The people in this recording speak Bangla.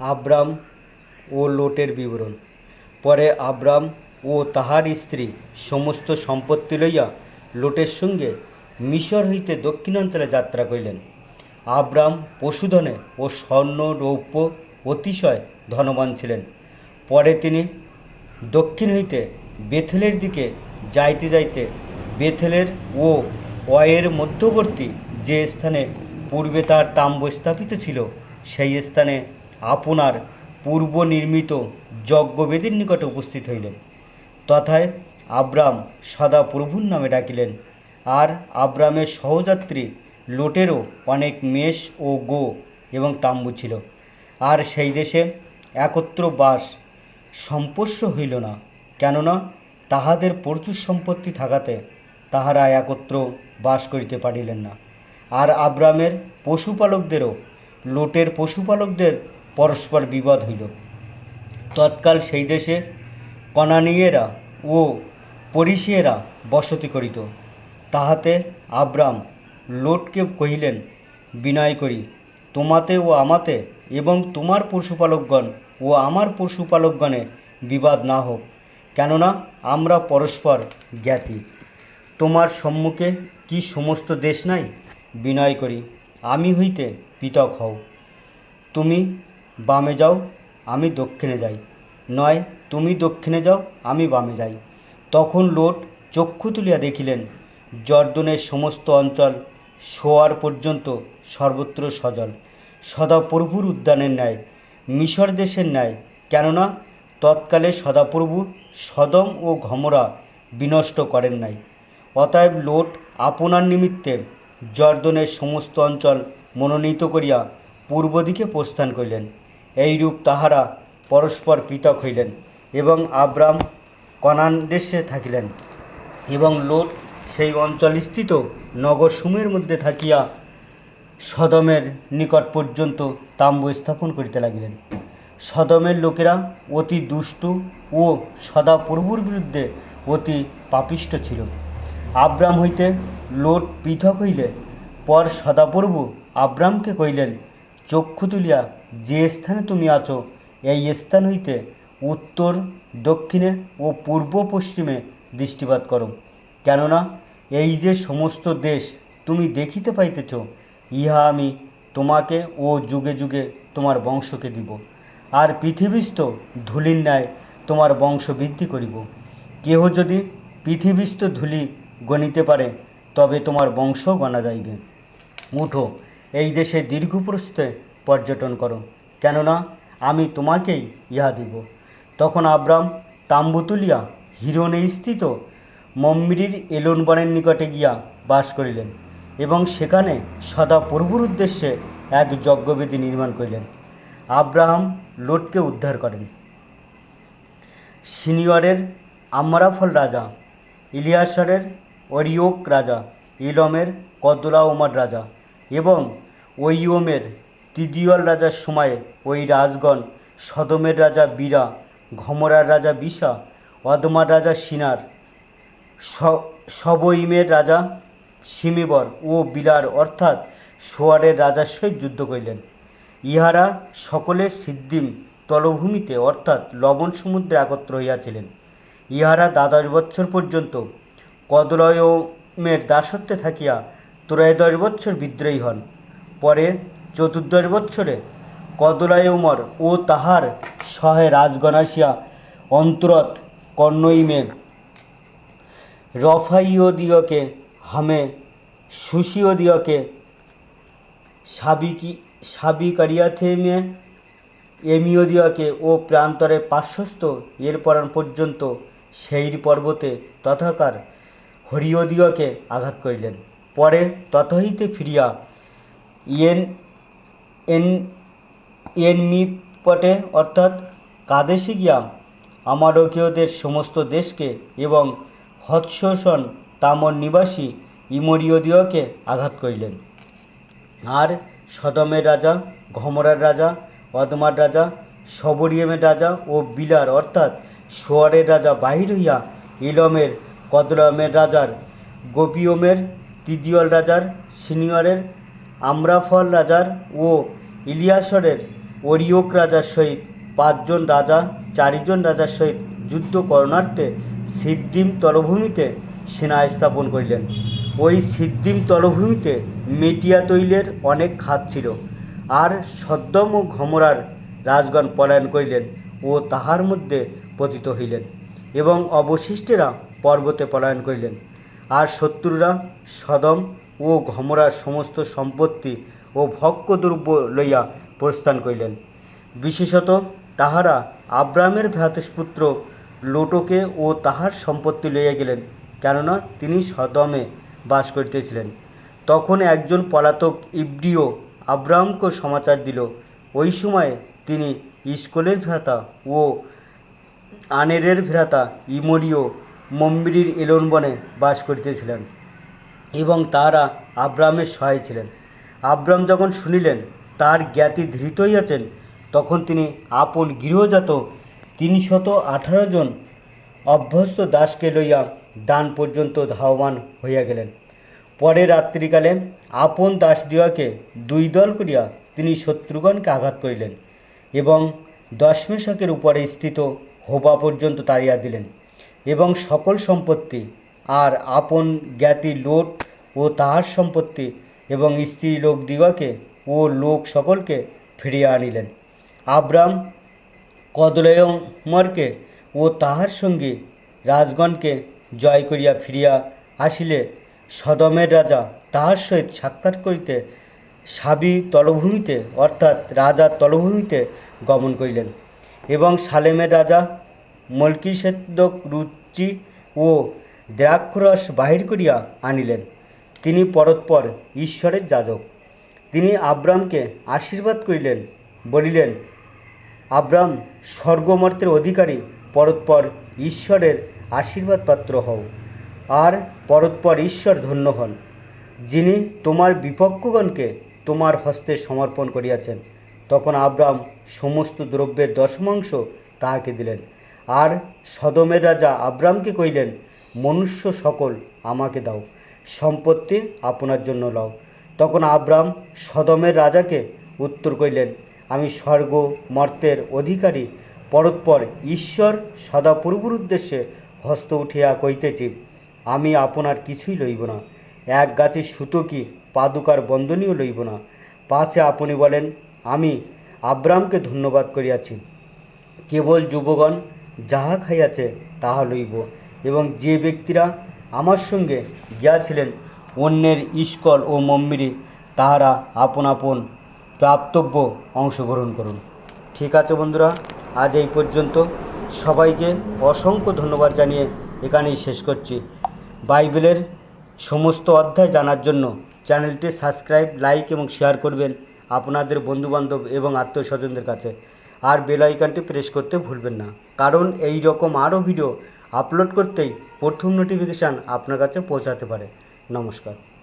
আব্রাম ও লোটের বিবরণ। পরে আব্রাম ও তাহার স্ত্রী সমস্ত সম্পত্তি লইয়া লোটের সঙ্গে মিশর হইতে দক্ষিণাঞ্চলে যাত্রা করিলেন। আব্রাম পশুধনে ও স্বর্ণ, রৌপ্য অতিশয় ধনবান ছিলেন। পরে তিনি দক্ষিণ হইতে বেথেলের দিকে যাইতে যাইতে বেথেলের ও অয়ের মধ্যবর্তী যে স্থানে পূর্বে তার তাম্ব স্থাপিত ছিল, সেই স্থানে আপনার পূর্ব নির্মিত যজ্ঞবেদীর নিকটে উপস্থিত হইলেন। তথায় আব্রাম সদা প্রভুর নামে ডাকিলেন। আর আব্রামের সহযাত্রী লোটেরও অনেক মেষ ও গো এবং তাম্বু ছিল। আর সেই দেশে একত্র বাস সম্পোষ্য হইল না। কেননা তাহাদের প্রচুর সম্পত্তি থাকাতে তাহারা একত্র বাস করিতে পারিলেন না। আর আব্রামের পশুপালকদেরও, লোটের পশুপালকদের পরস্পর বিবাদ হইল। তৎকাল সেই দেশে কনানীয়েরা ও পরিসিয়েরা বসতি করিত। তাহাতে আব্রাম লোটকে কহিলেন, বিনয় করি, তোমাতে ও আমাতে এবং তোমার পশুপালকগণ ও আমার পশুপালকগণে বিবাদ না হোক, কেননা আমরা পরস্পর জ্ঞাতি। তোমার সম্মুখে কি সমস্ত দেশ নাই? বিনয় করি, আমি হইতে পৃথক হও। তুমি বামে যাও, আমি দক্ষিণে যাই। নয়, তুমি দক্ষিণে যাও, আমি বামে যাই। তখন লোট চক্ষু তুলিয়া দেখিলেন, জর্দনের সমস্ত অঞ্চল শোয়ার পর্যন্ত সর্বত্র সজল। সদাপ্রভুর উদ্যানের ন্যায়, মিশর দেশের ন্যায়, কেননা তৎকালে সদাপ্রভু সদম ও ঘমরা বিনষ্ট করেন নাই। অতএব লোট আপনার নিমিত্তে জর্দনের সমস্ত অঞ্চল মনোনীত করিয়া পূর্ব দিকে প্রস্থান করিলেন। এইরূপ তাহারা পরস্পর পৃথক হইলেন এবং আব্রাম কনান দেশে থাকিলেন এবং লোট সেই অঞ্চলস্থিত নগরসমূহের মধ্যে থাকিয়া সদমের নিকট পর্যন্ত তাম্বু স্থাপন করিতে লাগিলেন। সদমের লোকেরা অতি দুষ্টু ও সদা প্রভুর বিরুদ্ধে অতি পাপিষ্ট ছিল। আব্রাম হইতে লোট পৃথক হইলে পর সদাপ্রভু আব্রামকে কইলেন চক্ষু তুলিয়া যে স্থানে তুমি আছো, এই স্থান হইতে উত্তর, দক্ষিণে ও পূর্ব পশ্চিমে দৃষ্টিপাত করো। কেননা এই যে সমস্ত দেশ তুমি দেখিতে পাইতেছ, ইহা আমি তোমাকে ও যুগে যুগে তোমার বংশকে দিব, আর পৃথিবীস্থ ধূলির ন্যায় তোমার বংশ বৃদ্ধি করিব। কেহ যদি পৃথিবীস্থ ধূলি গণিতে পারে, তবে তোমার বংশ গণা যাইবে। উঠো এই দেশে দীর্ঘপ্রস্থে পর্যটন করো। কেননা, আমি তোমাকেই ইহা দিব। তখন আব্রাম তাম্বু তুলিয়া হিরণে স্থিত মম্মিরির এলন বনের নিকটে গিয়া বাস করিলেন এবং সেখানে সদা প্রভুর উদ্দেশ্যে এক যজ্ঞবেদী নির্মাণ করিলেন। আব্রাহাম লোটকে উদ্ধার করেন। সিনিয়রের আমরাফল রাজা, ইলিয়াসরের অরিওক রাজা, ইলমের কদলা ওমর রাজা এবং ওইওমের তিদিয়ল রাজার সময়ে ওই রাজগণ, সদমের রাজা বীরা, ঘমরার রাজা বিশা, অদমার রাজা সিনার সবইমের রাজা সিমিবর ও বিলার অর্থাৎ সোয়ারের রাজার সহিত যুদ্ধ করিলেন। ইহারা সকলে সিদ্দিম তলভূমিতে অর্থাৎ লবণ সমুদ্রে একত্র হইয়াছিলেন। ইহারা দ্বাদশ বৎসর পর্যন্ত কদলয়মের দাসত্বে থাকিয়া ত্রয়োদশ বৎসর বিদ্রোহী হন। পরে চতুর্দশ বৎসরে কদলায় উমর ও তাহার সহে রাজগণ আসিয়া অন্তরত কর্ণইমে রফাইয়দীয়কে হামে সুশীয়দীয়কে সাবিকি সাবিকারিয়াথেমে এমিওদীয়কে ও প্রান্তরের পার্শ্বস্থ এরপর পর্যন্ত সেইর পর্বতে তথাকার হরিয়দীয়কে আঘাত করিলেন। পরে ততহিতে ফিরিয়া ইয়েন, এন, এনমিপটে, অর্থাৎ কাদেশে গিয়া আমারকীয়দের সমস্ত দেশকে এবং হৎসন তামর নিবাসী ইমরীয়দীয়কে আঘাত করিলেন। আর সদমের রাজা, ঘমরার রাজা, অদমার রাজা, সবরিয়েমের রাজা ও বিলার, অর্থাৎ সোয়ারের রাজা বাহির হইয়া ইলমের কদলমের রাজার, গোপিয়মের, তিদিয়ল রাজার, সিনিয়রের আমরাফল রাজার ও ইলিয়াসরের ওরিয়ক রাজার সহিত পাঁচজন রাজা, চারিজন রাজার সহিত যুদ্ধ করণার্থে সিদ্দিম তলভূমিতে সেনা স্থাপন করিলেন। ওই সিদ্দিম তলভূমিতে মেটিয়া তৈলের অনেক খাত ছিল আর সদ্যম ও ঘমরার রাজগণ পলায়ন করিলেন ও তাহার মধ্যে পতিত হইলেন এবং অবশিষ্টেরা পর্বতে পলায়ন করিলেন। আর শত্রুরা সদম ও ঘমরার সমস্ত সম্পত্তি ও ভক্ষ দ্রব্য লইয়া প্রস্থান করিলেন। বিশেষত তাহারা আব্রামের ভ্রাতুষ্পুত্র লোটোকে ও তাহার সম্পত্তি লইয়া গেলেন, কেননা তিনি সদমে বাস করিতেছিলেন। তখন একজন পলাতক ইব্রিয় আব্রামকে সমাচার দিল। ওই সময়ে তিনি ইস্কলের ভ্রাতা ও আনেরের ভ্রাতা ইমরীয় মম্বিরির এলন বনে বাস করিতেছিলেন। এবং তারা আব্রামের সহায় ছিলেন। আব্রাম যখন শুনিলেন, তার জ্ঞাতি ধৃত হইয়াছেন তখন তিনি আপন গৃহজাত তিনশত আঠারো জন অভ্যস্ত দাসকে লইয়া ডান পর্যন্ত ধাবমান হইয়া গেলেন। পরে রাত্রিকালে আপন দাস দিওয়াকে দুই দল করিয়া তিনি শত্রুগণকে আঘাত করিলেন এবং দশমেশকের উপরে স্থিত হোবা পর্যন্ত তাড়িয়া দিলেন এবং সকল সম্পত্তি আর আপন জ্ঞাতি লোট ও তাহার সম্পত্তি এবং স্ত্রী লোক দিগকে ও লোক সকলকে ফিরিয়া আনিলেন। আব্রাম কদলয়মরকে ও তাহার সঙ্গে রাজগণকে জয় করিয়া ফিরিয়া আসিলে সদমের রাজা তাহার সহিত সাক্ষাৎ করিতে সাবি তলভূমিতে অর্থাৎ রাজার তলভূমিতে গমন করিলেন এবং সালেমের রাজা মলকিসেদক রুচি ও দ্রাক্ষরস বাহির করিয়া আনিলেন। তিনি পরস্পর ঈশ্বরের যাজক। তিনি আব্রামকে আশীর্বাদ করিলেন, বলিলেন আব্রাম স্বর্গমর্তের অধিকারী পরস্পর ঈশ্বরের আশীর্বাদ পাত্র হও। আর পরস্পর ঈশ্বর ধন্য হন, যিনি তোমার বিপক্ষগণকে তোমার হস্তে সমর্পণ করিয়াছেন। তখন আব্রাম সমস্ত দ্রব্যের দশমাংশ তাহাকে দিলেন। আর সদমের রাজা আব্রামকে কইলেন মনুষ্য সকল আমাকে দাও, সম্পত্তি আপনার জন্য লও। তখন আব্রাম সদমের রাজাকে উত্তর করিলেন, আমি স্বর্গ, মর্তের অধিকারী পরৎপর ঈশ্বর সদা পূর্বর উদ্দেশ্যে হস্ত উঠিয়া কইতেছি আমি আপনার কিছুই লইব না। এক গাছে সুতো কি, পাদুকার বন্ধনীয় লইব না। পাশে আপনি বলেন, আমি আব্রামকে ধন্যবাদ করিয়াছি। কেবল যুবগণ যাহা খাইয়াছে তাহা লইব। এবং যে ব্যক্তিরা আমার সঙ্গে গিয়াছিলেন, অন্যের ইস্কল ও মম্মিরি, তাহারা আপন আপন প্রাপ্তব্য অংশগ্রহণ করুন। ঠিক আছে বন্ধুরা, আজ এই পর্যন্ত। সবাইকে অসংখ্য ধন্যবাদ জানিয়ে এখানেই শেষ করছি। বাইবেলের সমস্ত অধ্যায় জানার জন্য চ্যানেলটি সাবস্ক্রাইব, লাইক এবং শেয়ার করবেন আপনাদের বন্ধুবান্ধব এবং আত্মীয় স্বজনদের কাছে। আর বেল আইকনটি প্রেস করতে ভুলবেন না। কারণ এই রকম আরও ভিডিও আপলোড করতেই প্রথম নোটিফিকেশান আপনার কাছে পৌঁছাতে পারে। নমস্কার।